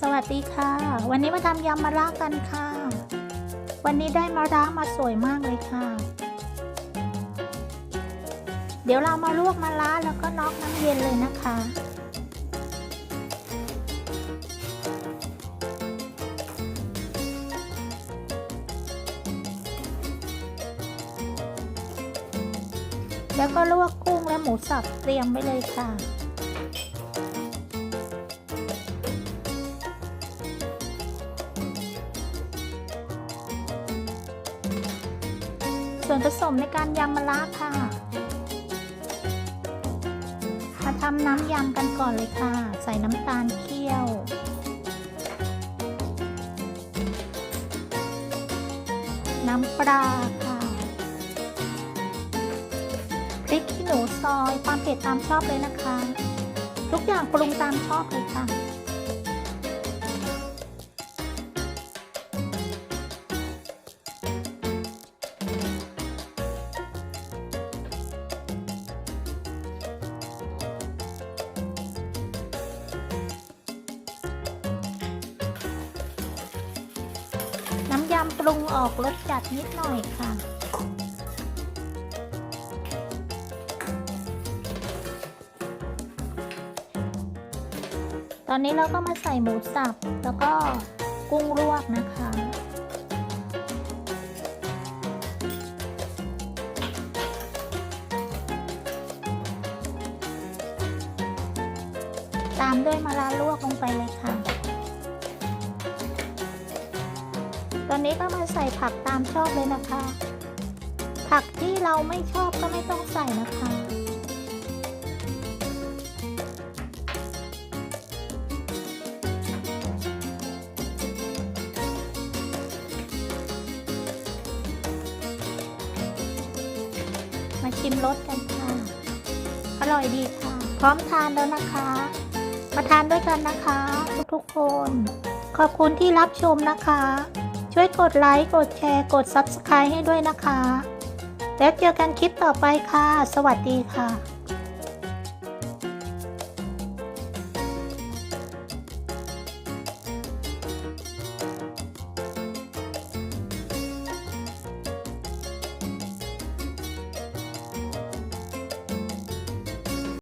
สวัสดีค่ะ วันนี้มาทำยำมะระกันค่ะ วันนี้ได้มะระมาสวยมากเลยค่ะ เดี๋ยวเรามาลวกมะระแล้วก็น็อกน้ำเย็นเลยนะคะ แล้วก็ลวกกุ้งและหมูสับเตรียมไว้เลยค่ะ ส่วนผสมในการยำมะระค่ะ มาทำน้ำยำกันก่อนเลยค่ะ ใส่น้ำตาลเคี่ยวน้ำปลาค่ะพริกขี้หนูซอยความเผ็ดตามชอบเลยนะคะ ทุกอย่างปรุงตามชอบเลยค่ะ น้ำยำปรุงออกรสจัดนิดหน่อยค่ะ ตอนนี้เราก็มาใส่หมูสับ แล้วก็กุ้งลวกนะคะตามด้วยมะระลวกลงไปเลยค่ะ อนนี้ก็มาใส่ผักตามชอบเลยนะคะ ผักที่เราไม่ชอบก็ไม่ต้องใส่นะคะ มาชิมรสกันค่ะ อร่อยดีค่ะ พร้อมทานแล้วนะคะ มาทานด้วยกันนะคะ ทุกๆคน ขอบคุณที่รับชมนะคะ ช่วยกดไลค์ กดแชร์ กด Subscribe ให้ด้วยนะคะ แล้วเจอกันคลิปต่อไปค่ะ สวัสดีค่ะ